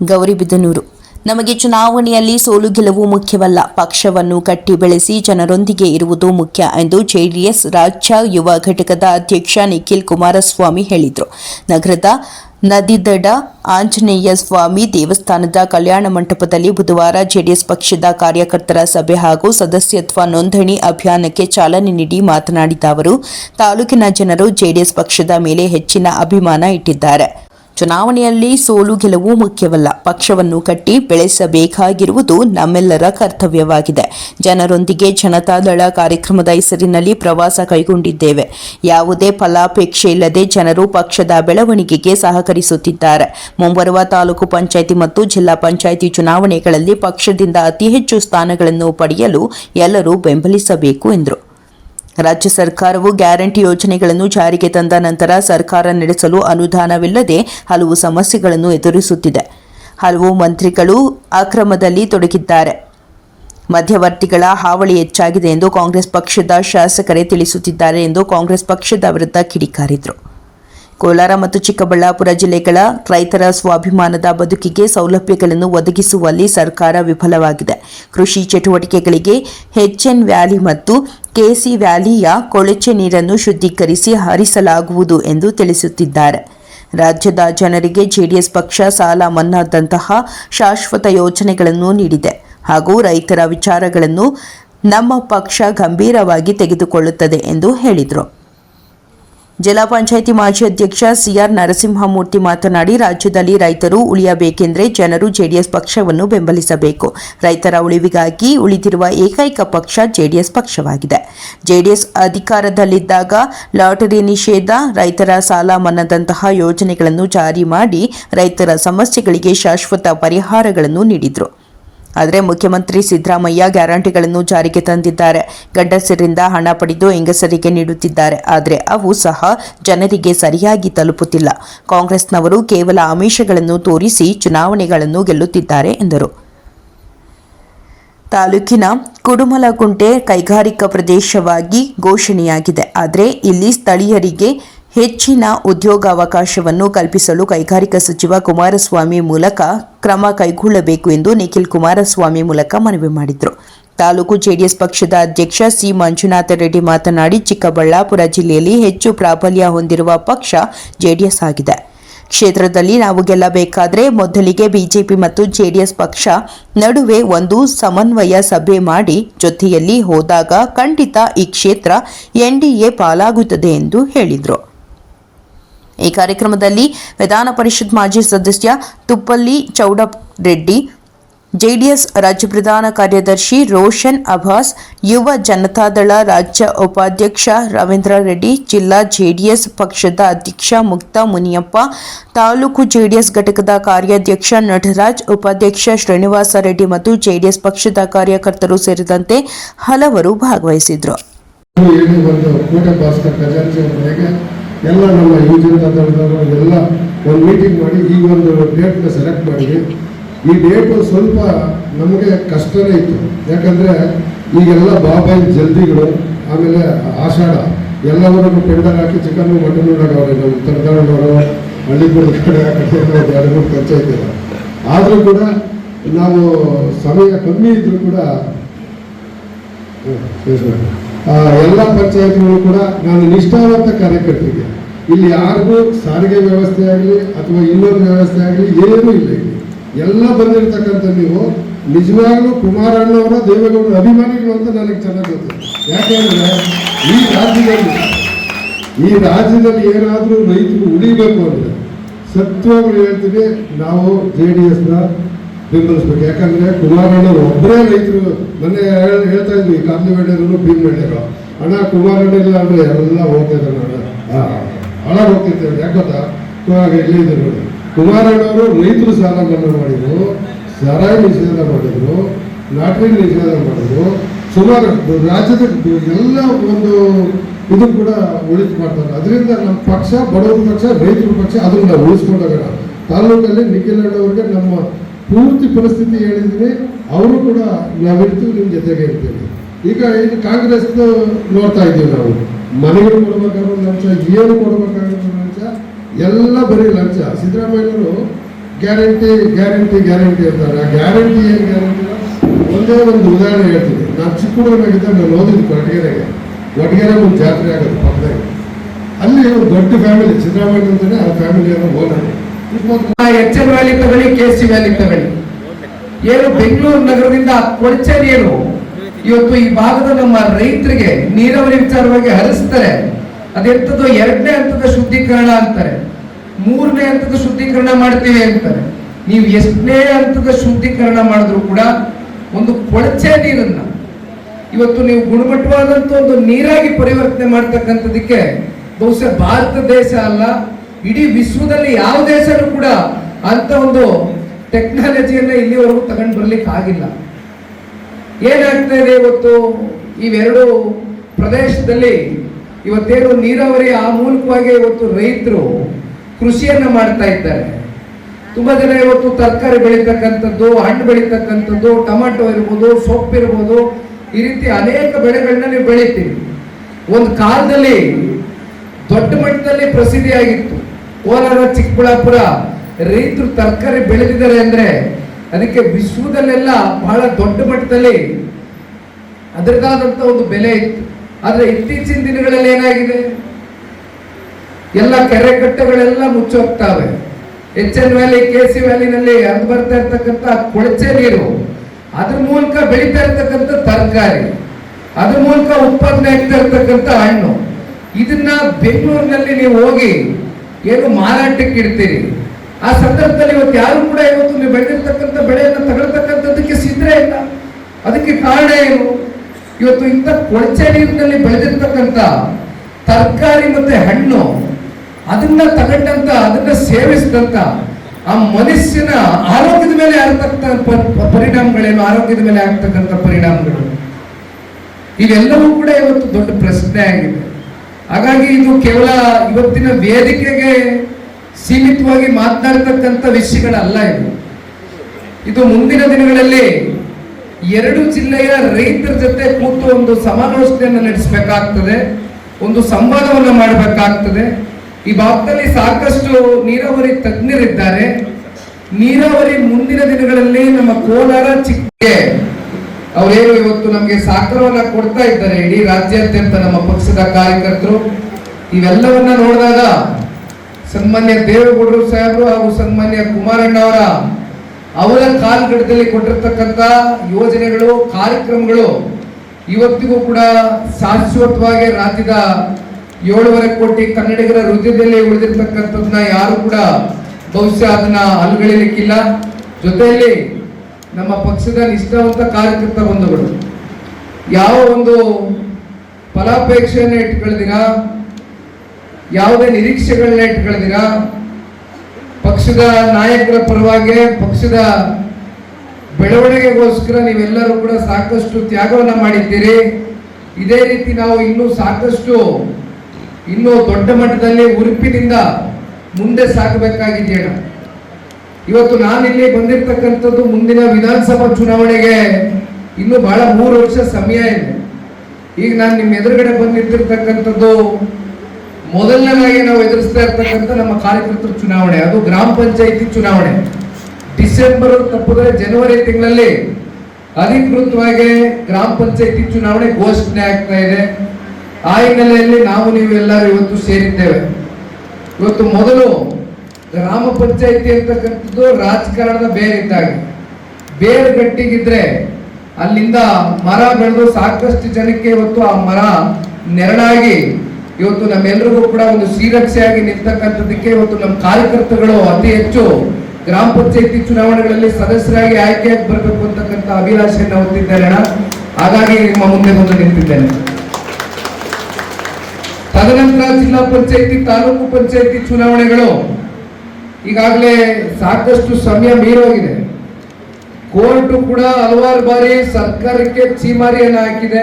ಗೌರಿಬಿದನೂರು ನಮಗೆ ಚುನಾವಣೆಯಲ್ಲಿ ಸೋಲು ಗೆಲುವು ಮುಖ್ಯವಲ್ಲ. ಪಕ್ಷವನ್ನು ಕಟ್ಟಿ ಬೆಳೆಸಿ ಜನರೊಂದಿಗೆ ಇರುವುದು ಮುಖ್ಯ ಎಂದು ಜೆಡಿಎಸ್ ರಾಜ್ಯ ಯುವ ಘಟಕದ ಅಧ್ಯಕ್ಷ ನಿಖಿಲ್ ಕುಮಾರಸ್ವಾಮಿ ಹೇಳಿದರು. ನಗರದ ನದಿದಡ ಆಂಜನೇಯ ಸ್ವಾಮಿ ದೇವಸ್ಥಾನದ ಕಲ್ಯಾಣ ಮಂಟಪದಲ್ಲಿ ಬುಧವಾರ ಜೆಡಿಎಸ್ ಪಕ್ಷದ ಕಾರ್ಯಕರ್ತರ ಸಭೆ ಹಾಗೂ ಸದಸ್ಯತ್ವ ನೋಂದಣಿ ಅಭಿಯಾನಕ್ಕೆ ಚಾಲನೆ ನೀಡಿ ಮಾತನಾಡಿದ ಅವರು, ತಾಲೂಕಿನ ಜನರು ಜೆಡಿಎಸ್ ಪಕ್ಷದ ಮೇಲೆ ಹೆಚ್ಚಿನ ಅಭಿಮಾನ ಇಟ್ಟಿದ್ದಾರೆ. ಚುನಾವಣೆಯಲ್ಲಿ ಸೋಲು ಗೆಲುವು ಮುಖ್ಯವಲ್ಲ. ಪಕ್ಷವನ್ನು ಕಟ್ಟಿ ಬೆಳೆಸಬೇಕಾಗಿರುವುದು ನಮ್ಮೆಲ್ಲರ ಕರ್ತವ್ಯವಾಗಿದೆ. ಜನರೊಂದಿಗೆ ಜನತಾದಳ ಕಾರ್ಯಕ್ರಮದ ಹೆಸರಿನಲ್ಲಿ ಪ್ರವಾಸ ಕೈಗೊಂಡಿದ್ದೇವೆ. ಯಾವುದೇ ಫಲಾಪೇಕ್ಷೆ ಇಲ್ಲದೆ ಜನರು ಪಕ್ಷದ ಬೆಳವಣಿಗೆಗೆ ಸಹಕರಿಸುತ್ತಿದ್ದಾರೆ. ಮುಂಬರುವ ತಾಲೂಕು ಪಂಚಾಯಿತಿ ಮತ್ತು ಜಿಲ್ಲಾ ಪಂಚಾಯಿತಿ ಚುನಾವಣೆಗಳಲ್ಲಿ ಪಕ್ಷದಿಂದ ಅತಿ ಹೆಚ್ಚು ಸ್ಥಾನಗಳನ್ನು ಪಡೆಯಲು ಎಲ್ಲರೂ ಬೆಂಬಲಿಸಬೇಕು ಎಂದರು. ರಾಜ್ಯ ಸರ್ಕಾರವು ಗ್ಯಾರಂಟಿ ಯೋಜನೆಗಳನ್ನು ಜಾರಿಗೆ ತಂದ ನಂತರ ಸರ್ಕಾರ ನಡೆಸಲು ಅನುದಾನವಿಲ್ಲದೆ ಹಲವು ಸಮಸ್ಯೆಗಳನ್ನು ಎದುರಿಸುತ್ತಿದೆ. ಹಲವು ಮಂತ್ರಿಗಳು ಅಕ್ರಮದಲ್ಲಿ ತೊಡಗಿದ್ದಾರೆ. ಮಧ್ಯವರ್ತಿಗಳ ಹಾವಳಿ ಹೆಚ್ಚಾಗಿದೆ ಎಂದು ಕಾಂಗ್ರೆಸ್ ಪಕ್ಷದ ಶಾಸಕರೇ ತಿಳಿಸುತ್ತಿದ್ದಾರೆ ಎಂದು ಕಾಂಗ್ರೆಸ್ ಪಕ್ಷದ ವಿರುದ್ಧ ಕಿಡಿಕಾರಿದರು. ಕೋಲಾರ ಮತ್ತು ಚಿಕ್ಕಬಳ್ಳಾಪುರ ಜಿಲ್ಲೆಗಳ ರೈತರ ಸ್ವಾಭಿಮಾನದ ಬದುಕಿಗೆ ಸೌಲಭ್ಯಗಳನ್ನು ಒದಗಿಸುವಲ್ಲಿ ಸರ್ಕಾರ ವಿಫಲವಾಗಿದೆ. ಕೃಷಿ ಚಟುವಟಿಕೆಗಳಿಗೆ ಹೆಚ್ಎನ್ ವ್ಯಾಲಿ ಮತ್ತು ಕೆಸಿ ವ್ಯಾಲಿಯ ಕೊಳಚೆ ನೀರನ್ನು ಶುದ್ಧೀಕರಿಸಿ ಹರಿಸಲಾಗುವುದು ಎಂದು ತಿಳಿಸುತ್ತಿದ್ದಾರೆ. ರಾಜ್ಯದ ಜನರಿಗೆ ಜೆಡಿಎಸ್ ಪಕ್ಷ ಸಾಲ ಮನ್ನಾದಂತಹ ಶಾಶ್ವತ ಯೋಜನೆಗಳನ್ನು ನೀಡಿದೆ ಹಾಗೂ ರೈತರ ವಿಚಾರಗಳನ್ನು ನಮ್ಮ ಪಕ್ಷ ಗಂಭೀರವಾಗಿ ತೆಗೆದುಕೊಳ್ಳುತ್ತದೆ ಎಂದು ಹೇಳಿದರು. ಜಿಲ್ಲಾ ಪಂಚಾಯಿತಿ ಮಾಜಿ ಅಧ್ಯಕ್ಷ ಸಿಆರ್ ನರಸಿಂಹಮೂರ್ತಿ ಮಾತನಾಡಿ, ರಾಜ್ಯದಲ್ಲಿ ರೈತರು ಉಳಿಯಬೇಕೆಂದರೆ ಜನರು ಜೆಡಿಎಸ್ ಪಕ್ಷವನ್ನು ಬೆಂಬಲಿಸಬೇಕು. ರೈತರ ಉಳಿವಿಗಾಗಿ ಉಳಿದಿರುವ ಏಕೈಕ ಪಕ್ಷ ಜೆಡಿಎಸ್ ಪಕ್ಷವಾಗಿದೆ. ಜೆಡಿಎಸ್ ಅಧಿಕಾರದಲ್ಲಿದ್ದಾಗ ಲಾಟರಿ ನಿಷೇಧ, ರೈತರ ಸಾಲ ಮನ್ನಾದಂತಹ ಯೋಜನೆಗಳನ್ನು ಜಾರಿ ಮಾಡಿ ರೈತರ ಸಮಸ್ಯೆಗಳಿಗೆ ಶಾಶ್ವತ ಪರಿಹಾರಗಳನ್ನು ನೀಡಿದರು. ಆದರೆ ಮುಖ್ಯಮಂತ್ರಿ ಸಿದ್ದರಾಮಯ್ಯ ಗ್ಯಾರಂಟಿಗಳನ್ನು ಜಾರಿಗೆ ತಂದಿದ್ದಾರೆ. ಗಂಡಸರಿಂದ ಹಣ ಪಡೆದು ಹೆಂಗಸರಿಗೆ ನೀಡುತ್ತಿದ್ದಾರೆ. ಆದರೆ ಅವು ಸಹ ಜನರಿಗೆ ಸರಿಯಾಗಿ ತಲುಪುತ್ತಿಲ್ಲ. ಕಾಂಗ್ರೆಸ್ನವರು ಕೇವಲ ಆಮಿಷಗಳನ್ನು ತೋರಿಸಿ ಚುನಾವಣೆಗಳನ್ನು ಗೆಲ್ಲುತ್ತಿದ್ದಾರೆ ಎಂದರು. ತಾಲೂಕಿನ ಕುಡುಮಲಗುಂಟೆ ಕೈಗಾರಿಕಾ ಪ್ರದೇಶವಾಗಿ ಘೋಷಣೆಯಾಗಿದೆ. ಆದರೆ ಇಲ್ಲಿ ಸ್ಥಳೀಯರಿಗೆ ಹೆಚ್ಚಿನ ಉದ್ಯೋಗಾವಕಾಶವನ್ನು ಕಲ್ಪಿಸಲು ಕೈಗಾರಿಕಾ ಸಚಿವ ಕುಮಾರಸ್ವಾಮಿ ಮೂಲಕ ಕ್ರಮ ಕೈಗೊಳ್ಳಬೇಕು ಎಂದು ನಿಖಿಲ್ ಕುಮಾರಸ್ವಾಮಿ ಮೂಲಕ ಮನವಿ ಮಾಡಿದರು. ತಾಲೂಕು ಜೆಡಿಎಸ್ ಪಕ್ಷದ ಅಧ್ಯಕ್ಷ ಸಿ ಮಂಜುನಾಥ ರೆಡ್ಡಿ ಮಾತನಾಡಿ, ಚಿಕ್ಕಬಳ್ಳಾಪುರ ಜಿಲ್ಲೆಯಲ್ಲಿ ಹೆಚ್ಚು ಪ್ರಾಬಲ್ಯ ಹೊಂದಿರುವ ಪಕ್ಷ ಜೆಡಿಎಸ್ ಆಗಿದೆ. ಕ್ಷೇತ್ರದಲ್ಲಿ ನಾವು ಗೆಲ್ಲಬೇಕಾದರೆ ಮೊದಲಿಗೆ ಬಿಜೆಪಿ ಮತ್ತು ಜೆಡಿಎಸ್ ಪಕ್ಷ ನಡುವೆ ಒಂದು ಸಮನ್ವಯ ಸಭೆ ಮಾಡಿ ಜೊತೆಯಲ್ಲಿ ಹೋದಾಗ ಖಂಡಿತ ಈ ಕ್ಷೇತ್ರ ಎನ್ಡಿಎ ಪಾಲಾಗುತ್ತದೆ ಎಂದು ಹೇಳಿದರು. ಈ ಕಾರ್ಯಕ್ರಮದಲ್ಲಿ ವಿಧಾನ ಪರಿಷತ್ ಮಾಜಿ ಸದಸ್ಯ ತುಪ್ಪಲ್ಲಿ ಚೌಡಪ್ ರೆಡ್ಡಿ, ಜೆಡಿಎಸ್ ರಾಜ್ಯ ಪ್ರಧಾನ ಕಾರ್ಯದರ್ಶಿ ರೋಷನ್ ಅಭಾಸ್, ಯುವ ಜನತಾದಳ ರಾಜ್ಯ ಉಪಾಧ್ಯಕ್ಷ ರವೀಂದ್ರ ರೆಡ್ಡಿ, ಜಿಲ್ಲಾ ಜೆಡಿಎಸ್ ಪಕ್ಷದ ಅಧ್ಯಕ್ಷ ಮುಕ್ತ ಮುನಿಯಪ್ಪ, ತಾಲೂಕು ಜೆಡಿಎಸ್ ಘಟಕದ ಕಾರ್ಯಾಧ್ಯಕ್ಷ ನಟರಾಜ್, ಉಪಾಧ್ಯಕ್ಷ ಶ್ರೀನಿವಾಸ ರೆಡ್ಡಿ ಮತ್ತು ಜೆಡಿಎಸ್ ಪಕ್ಷದ ಕಾರ್ಯಕರ್ತರು ಸೇರಿದಂತೆ ಹಲವರು ಭಾಗವಹಿಸಿದರು ಎಲ್ಲ ನಮ್ಮ ಯುವಜನ ದಳದವರು ಎಲ್ಲ ಒಂದು ಮೀಟಿಂಗ್ ಮಾಡಿ ಈ ಒಂದು ಡೇಟ್ನ ಸೆಲೆಕ್ಟ್ ಮಾಡಿದ್ವಿ ಈ ಡೇಟು ಸ್ವಲ್ಪ ನಮಗೆ ಕಷ್ಟನೇ ಇತ್ತು. ಯಾಕಂದರೆ ಈಗೆಲ್ಲ ಬಾಬಾಯಿ ಜಲ್ದಿಗಳು, ಆಮೇಲೆ ಆಷಾಢ, ಎಲ್ಲವರನ್ನು ಟೆಂಡರ್ ಹಾಕಿ ಚಿಕನ್ ಮಟನ್ ಅವ್ರೆ ನಮ್ಮ ಉತ್ತರ ಕನ್ನಡವರು ಹಳ್ಳಿಪುರದ ಕಡೆ ಎರಡು ಪಂಚಾಯತ್ ಆದರೂ ಕೂಡ ನಾವು ಸಮಯ ಕಮ್ಮಿ ಇದ್ದರೂ ಕೂಡ ಎಲ್ಲ ಪಂಚಾಯತ್ಗಳು ಕೂಡ ನಾನು ನಿಷ್ಠಾವಂತ ಕಾರ್ಯಕರ್ತರಿಗೆ, ಇಲ್ಲಿ ಯಾರಿಗೂ ಸಾರಿಗೆ ವ್ಯವಸ್ಥೆ ಆಗಲಿ ಅಥವಾ ಇನ್ನೊಂದು ವ್ಯವಸ್ಥೆ ಆಗಲಿ ಏನೂ ಇಲ್ಲ ಎಲ್ಲ ಬಂದಿರತಕ್ಕಂಥ ನೀವು ನಿಜವಾಗ್ಲೂ ಕುಮಾರಣ್ಣವರ ದೇವೇಗೌಡರ ಅಭಿಮಾನಿಗಳು ಅಂತ ನನಗೆ ಚೆನ್ನಾಗಿ ಗೊತ್ತು. ಯಾಕೆಂದ್ರೆ ಈ ರಾಜ್ಯದಲ್ಲಿ ಈ ರಾಜ್ಯದಲ್ಲಿ ಏನಾದರೂ ರೈತರು ಉಳಿಬೇಕು ಅಂದರೆ ಸತ್ವಗಳು ಹೇಳ್ತೀವಿ ನಾವು ಜೆ ಡಿ ಎಸ್ನ ಬೆಂಬಲಿಸ್ಬೇಕು. ಯಾಕಂದ್ರೆ ಕುಮಾರಣ್ಣವ್ರು ಒಬ್ಬರೇ ರೈತರು ಮೊನ್ನೆ ಹೇಳ್- ಹೇಳ್ತಾ ಇದ್ವಿ ಕಾಮಲಿ ಬೆಳೆಯರು ಭೀಮ್ ಬೆಳೆಯರು ಹಣ ಕುಮಾರಣ್ಣ ಅಂದ್ರೆ ಎಲ್ಲ ಹೋಗ್ತಾ ಇದ್ದಾರೆ ಹಣ ಆ, ಹಣ ಹೋಗ್ತಿರ್ತಾರೆ ಯಾಕೆ ಗೊತ್ತಾ? ಇವಾಗ ನೋಡಿ. ಕುಮಾರಣ್ಣವರು ರೈತರು ಸಾಲ ಮನ್ನಾ ಮಾಡಿದ್ರು ಸರಾಯಿ ನಿಷೇಧ ಮಾಡಿದ್ರು ಲಾಟ್ರಿ ನಿಷೇಧ ಮಾಡಿದ್ರು. ಸುಮಾರು ರಾಜ್ಯದ ಎಲ್ಲ ಒಂದು ಇದು ಕೂಡ ಉಳಿತು ಮಾಡ್ತಾರೆ. ಅದರಿಂದ ನಮ್ಮ ಪಕ್ಷ ಬಡವರ ಪಕ್ಷ ರೈತರ ಪಕ್ಷ ಅದನ್ನ ಉಳಿಸ್ಕೊಂಡಾಗ ತಾಲೂಕಲ್ಲಿ ನಿಖಿಲ್ ಅಣ್ಣವ್ರಿಗೆ ನಮ್ಮ ಪೂರ್ತಿ ಪರಿಸ್ಥಿತಿ ಹೇಳಿದ್ರೆ ಅವರು ಕೂಡ ನಾವಿರ್ತೀವಿ ನಿಮ್ಮ ಜೊತೆಗೆ ಇರ್ತೀವಿ. ಈಗ ಇಲ್ಲಿ ಕಾಂಗ್ರೆಸ್ ನೋಡ್ತಾ ಇದ್ದೀವಿ ನಾವು. ಮನೆಗಳು ಕೊಡ್ಬೇಕಾದ್ರೆ ಲಂಚ ಏನು ಕೊಡಬೇಕಾಗಿರೋ ಲಂಚ, ಎಲ್ಲ ಬರೀ ಲಂಚ. ಸಿದ್ದರಾಮಯ್ಯವರು ಗ್ಯಾರಂಟಿ ಗ್ಯಾರಂಟಿ ಗ್ಯಾರಂಟಿ ಅಂತಾರೆ. ಆ ಗ್ಯಾರಂಟಿ ಏನು ಗ್ಯಾರಂಟಿ ಒಂದೇ ಒಂದು ಉದಾಹರಣೆ ಹೇಳ್ತೀನಿ. ನಾನು ಚಿಕ್ಕ ಹುಡುಗನಾಗಿದ್ದೆ ನಾನು ಓದಿದ್ದು ಕೊಟ್ಟಿಗೆರೆಗೆ. ಕೊಟ್ಟಿಗೆರೆ ಒಂದು ಜಾತ್ರೆ ಆಗೋದು ಪಕ್ಕದಾಗ ಅಲ್ಲಿ ಒಂದು ದೊಡ್ಡ ಫ್ಯಾಮಿಲಿ ಸಿದ್ದರಾಮಯ್ಯ ಅಂತಾನೆ ಆ ಫ್ಯಾಮಿಲಿಯನ್ನು ಓನರ್ ಎಚ್ ಎಲ್ ವ್ಯಾಲಿ ತಗೊಳ್ಳಿ ಕೆ ಸಿ ವ್ಯಾಲಿ ತಗೊಳ್ಳಿ ಏನು ಬೆಂಗಳೂರು ನಗರದಿಂದ ಕೊಳಚೆ ನೀರು ಇವತ್ತು ಈ ಭಾಗದ ನಮ್ಮ ರೈತರಿಗೆ ನೀರಾವರಿ ವಿಚಾರವಾಗಿ ಹರಿಸ್ತಾರೆ. ಅದೆಂತದ್ದು ಎರಡನೇ ಹಂತದ ಶುದ್ಧೀಕರಣ ಅಂತಾರೆ. ಮೂರನೇ ಹಂತದ ಶುದ್ಧೀಕರಣ ಮಾಡ್ತೀವಿ ಅಂತಾರೆ. ನೀವು ಎಷ್ಟನೇ ಹಂತದ ಶುದ್ಧೀಕರಣ ಮಾಡಿದ್ರು ಕೂಡ ಒಂದು ಕೊಳಚೆ ನೀರನ್ನ ಇವತ್ತು ನೀವು ಗುಣಮಟ್ಟವಾದಂತ ಒಂದು ನೀರಾಗಿ ಪರಿವರ್ತನೆ ಮಾಡ್ತಕ್ಕಂಥದಕ್ಕೆ ಬಹುಶಃ ಭಾರತ ದೇಶ ಅಲ್ಲ ಇಡೀ ವಿಶ್ವದಲ್ಲಿ ಯಾವ ದೇಶನೂ ಕೂಡ ಅಂತ ಒಂದು ಟೆಕ್ನಾಲಜಿಯನ್ನ ಇಲ್ಲಿವರೆಗೂ ತಗೊಂಡು ಬರ್ಲಿಕ್ಕೆ ಆಗಿಲ್ಲ. ಏನಾಗ್ತಾ ಇದೆ ಇವತ್ತು? ಇವೆರಡು ಪ್ರದೇಶದಲ್ಲಿ ಇವತ್ತೇನು ನೀರಾವರಿ ಆ ಮೂಲಕವಾಗಿ ಇವತ್ತು ರೈತರು ಕೃಷಿಯನ್ನ ಮಾಡ್ತಾ ಇದ್ದಾರೆ. ತುಂಬಾ ಜನ ಇವತ್ತು ತರಕಾರಿ ಬೆಳೀತಕ್ಕಂಥದ್ದು, ಹಣ್ಣು ಬೆಳೀತಕ್ಕಂಥದ್ದು, ಟೊಮೆಟೊ ಇರ್ಬೋದು, ಸೊಪ್ಪು ಇರ್ಬೋದು, ಈ ರೀತಿ ಅನೇಕ ಬೆಳೆಗಳನ್ನ ನೀವು ಬೆಳಿತೀವಿ. ಒಂದು ಕಾಲದಲ್ಲಿ ದೊಡ್ಡ ಮಟ್ಟದಲ್ಲಿ ಪ್ರಸಿದ್ಧಿಯಾಗಿತ್ತು. ಕೋಲಾರ, ಚಿಕ್ಕಬಳ್ಳಾಪುರ ರೈತರು ತರಕಾರಿ ಬೆಳೆದಿದ್ದಾರೆ ಅಂದ್ರೆ ಅದಕ್ಕೆ ವಿಶ್ವದಲ್ಲೆಲ್ಲ ಬಹಳ ದೊಡ್ಡ ಮಟ್ಟದಲ್ಲಿ ಅದರದಾದಂಥ ಒಂದು ಬೆಲೆ ಇತ್ತು. ಆದರೆ ಇತ್ತೀಚಿನ ದಿನಗಳಲ್ಲಿ ಏನಾಗಿದೆ? ಎಲ್ಲ ಕೆರೆ ಕಟ್ಟೆಗಳೆಲ್ಲ ಮುಚ್ಚೋಗ್ತಾವೆ. H N valley K C ವ್ಯಾಲಿನಲ್ಲಿ ಅದು ಬರ್ತಾ ಇರ್ತಕ್ಕಂಥ ಕೊಳಚೆ ನೀರು ಅದ್ರ ಮೂಲಕ ಬೆಳೀತಾ ಇರ್ತಕ್ಕಂಥ ತರಕಾರಿ, ಅದ್ರ ಮೂಲಕ ಉತ್ಪಾದನೆ ಆಗ್ತಾ ಇರ್ತಕ್ಕಂಥ ಹಣ್ಣು. ಇದನ್ನ ಬೆಂಗಳೂರಿನಲ್ಲಿ ನೀವು ಹೋಗಿ ಏನು ಮಾರಾಟಕ್ಕೆ ಇಡ್ತೀರಿ ಆ ಸಂದರ್ಭದಲ್ಲಿ ಇವತ್ತು ಯಾರು ಕೂಡ ಇವತ್ತು ನೀವು ಬೆಳೆದಿರ್ತಕ್ಕಂಥ ಬೆಳೆಯನ್ನು ತಗೊಳ್ತಕ್ಕಂಥದ್ದಕ್ಕೆ ಸಿದ್ಧರೇ ಇಲ್ಲ. ಅದಕ್ಕೆ ಕಾರಣ ಏನು? ಇವತ್ತು ಇಂಥ ಕೊಳಚೆ ನೀರಿನಲ್ಲಿ ಬೆಳೆದಿರ್ತಕ್ಕಂಥ ತರಕಾರಿ ಮತ್ತೆ ಹಣ್ಣು, ಅದನ್ನ ತಗೊಂಡಂತ, ಅದನ್ನ ಸೇವಿಸಿದಂತ ಆ ಮನುಷ್ಯನ ಆರೋಗ್ಯದ ಮೇಲೆ ಆಗ್ತಕ್ಕಂಥ ಪ- ಪರಿಣಾಮಗಳೇನು? ಆರೋಗ್ಯದ ಮೇಲೆ ಆಗ್ತಕ್ಕಂಥ ಪರಿಣಾಮಗಳು. ಇವೆಲ್ಲವೂ ಕೂಡ ಇವತ್ತು ದೊಡ್ಡ ಪ್ರಶ್ನೆ ಆಗಿದೆ. ಹಾಗಾಗಿ ಇದು ಕೇವಲ ಇವತ್ತಿನ ವೇದಿಕೆಗೆ ಸೀಮಿತವಾಗಿ ಮಾತನಾಡ್ತಕ್ಕಂಥ ವಿಷಯಗಳಲ್ಲ ಇದು. ಇದು ಮುಂದಿನ ದಿನಗಳಲ್ಲಿ ಎರಡು ಜಿಲ್ಲೆಯ ರೈತರ ಜೊತೆ ಕೂತು ಒಂದು ಸಮಾಲೋಚನೆಯನ್ನು ನಡೆಸಬೇಕಾಗ್ತದೆ, ಒಂದು ಸಂವಾದವನ್ನು ಮಾಡಬೇಕಾಗ್ತದೆ. ಈ ಭಾಗದಲ್ಲಿ ಸಾಕಷ್ಟು ನೀರಾವರಿ ತಜ್ಞರಿದ್ದಾರೆ. ನೀರಾವರಿ ಮುಂದಿನ ದಿನಗಳಲ್ಲಿ ನಮ್ಮ ಕೋಲಾರ ಚಿಕ್ಕೆ ಅವರೇನು ಇವತ್ತು ನಮಗೆ ಸಹಕಾರವನ್ನ ಕೊಡ್ತಾ ಇದ್ದಾರೆ. ಇಡೀ ರಾಜ್ಯಾದ್ಯಂತ ನಮ್ಮ ಪಕ್ಷದ ಕಾರ್ಯಕರ್ತರು. ಇವೆಲ್ಲವನ್ನ ನೋಡಿದಾಗ ಸನ್ಮಾನ್ಯ ದೇವೇಗೌಡರು ಸಾಹೇಬರು ಹಾಗೂ ಸನ್ಮಾನ್ಯ ಕುಮಾರಣ್ಣ ಅವರ ಅವರ ಕಾಲ್ಗಡದಲ್ಲಿ ಕೊಟ್ಟಿರ್ತಕ್ಕಂಥ ಯೋಜನೆಗಳು, ಕಾರ್ಯಕ್ರಮಗಳು ಇವತ್ತಿಗೂ ಕೂಡ ಶಾಶ್ವತವಾಗಿ ರಾಜ್ಯದ ಏಳುವರೆ ಕೋಟಿ ಕನ್ನಡಿಗರ ಹೃದಯದಲ್ಲಿ ಉಳಿದಿರ್ತಕ್ಕಂಥದ್ದನ್ನ ಯಾರು ಕೂಡ ಬಹುಶಃ ಅದನ್ನ ಅಲ್ಗಳಿಲಿಕ್ಕಿಲ್ಲ. ಜೊತೆಯಲ್ಲಿ ನಮ್ಮ ಪಕ್ಷದ ನಿಷ್ಠಾವಂತ ಕಾರ್ಯಕರ್ತ ಬಂಧುಗಳು ಯಾವ ಒಂದು ಫಲಾಪೇಕ್ಷೆಯನ್ನು ಇಟ್ಕೊಳ್ದಿರಾ ಯಾವುದೇ ನಿರೀಕ್ಷೆಗಳನ್ನ ಇಟ್ಕೊಳ್ದಿರಾ ಪಕ್ಷದ ನಾಯಕರ ಪರವಾಗಿ, ಪಕ್ಷದ ಬೆಳವಣಿಗೆಗೋಸ್ಕರ ನೀವೆಲ್ಲರೂ ಕೂಡ ಸಾಕಷ್ಟು ತ್ಯಾಗವನ್ನು ಮಾಡಿದ್ದೀರಿ. ಇದೇ ರೀತಿ ನಾವು ಇನ್ನೂ ಸಾಕಷ್ಟು, ಇನ್ನೂ ದೊಡ್ಡ ಮಟ್ಟದಲ್ಲಿ ಉರುಪಿನಿಂದ ಮುಂದೆ ಸಾಗಬೇಕಾಗಿದ್ದೇಣ ಇವತ್ತು ನಾನಿಲ್ಲಿ ಬಂದಿರತಕ್ಕಂಥದ್ದು ಮುಂದಿನ ವಿಧಾನಸಭಾ ಚುನಾವಣೆಗೆ ಇನ್ನು ಬಹಳ ಮೂರು ವರ್ಷ ಸಮಯ ಇದೆ. ಈಗ ನಾನು ನಿಮ್ಮ ಎದುರುಗಡೆ ಬಂದಿರ್ತಿರ್ತಕ್ಕಂಥದ್ದು ಮೊದಲನೇದಾಗಿ ನಾವು ಎದುರಿಸ್ತಾ ಇರ್ತಕ್ಕಂಥ ನಮ್ಮ ಕಾರ್ಯಕರ್ತರ ಚುನಾವಣೆ. ಅದು ಗ್ರಾಮ ಪಂಚಾಯಿತಿ ಚುನಾವಣೆ. ಡಿಸೆಂಬರ್ ತಪ್ಪಿದ್ರೆ ಜನವರಿ ತಿಂಗಳಲ್ಲಿ ಅಧಿಕೃತವಾಗಿ ಗ್ರಾಮ ಪಂಚಾಯಿತಿ ಚುನಾವಣೆ ಘೋಷಣೆ ಆಗ್ತಾ ಇದೆ. ಆ ಹಿನ್ನೆಲೆಯಲ್ಲಿ ನಾವು ನೀವು ಎಲ್ಲರೂ ಇವತ್ತು ಸೇರಿದ್ದೇವೆ. ಇವತ್ತು ಮೊದಲು ಗ್ರಾಮ ಪಂಚಾಯಿತಿ ಅಂತಕ್ಕಂಥದ್ದು ರಾಜಕಾರಣದ ಬೇರೆ ಇದ್ದಾಗ ಬೇರೆ ಗಟ್ಟಿಗಿದ್ರೆ ಅಲ್ಲಿಂದ ಮರ ಬೆಳೆದು ಸಾಕಷ್ಟು ಜನಕ್ಕೆ ಇವತ್ತು ಆ ಮರ ನೆರಳಾಗಿ ಇವತ್ತು ನಮ್ಮೆಲ್ಲರಿಗೂ ಕೂಡ ಒಂದು ಶ್ರೀರಕ್ಷೆಯಾಗಿ ನಿಂತಕ್ಕಂಥದ್ದಕ್ಕೆ ಇವತ್ತು ನಮ್ಮ ಕಾರ್ಯಕರ್ತಗಳು ಅತಿ ಹೆಚ್ಚು ಗ್ರಾಮ ಪಂಚಾಯಿತಿ ಚುನಾವಣೆಗಳಲ್ಲಿ ಸದಸ್ಯರಾಗಿ ಆಯ್ಕೆಯಾಗಿ ಬರಬೇಕು ಅಂತಕ್ಕಂಥ ಅಭಿಲಾಷೆಯನ್ನು ಹೊಂದಿದ್ದೇನೆ ಹಾಗಾಗಿ ನಿಮ್ಮ ಮುಂದೆ ಬಂದು ನಿಂತಿದ್ದೇನೆ. ತದನಂತರ ಜಿಲ್ಲಾ ಪಂಚಾಯಿತಿ, ತಾಲೂಕು ಪಂಚಾಯಿತಿ ಚುನಾವಣೆಗಳು ಈಗಾಗಲೇ ಸಾಕಷ್ಟು ಸಮಯ ಮೀರೋಗಿದೆ ಕೋರ್ಟ್ ಕೂಡ ಹಲವಾರು ಬಾರಿ ಸರ್ಕಾರಕ್ಕೆ ಚೀಮಾರಿಯನ್ನು ಹಾಕಿದೆ.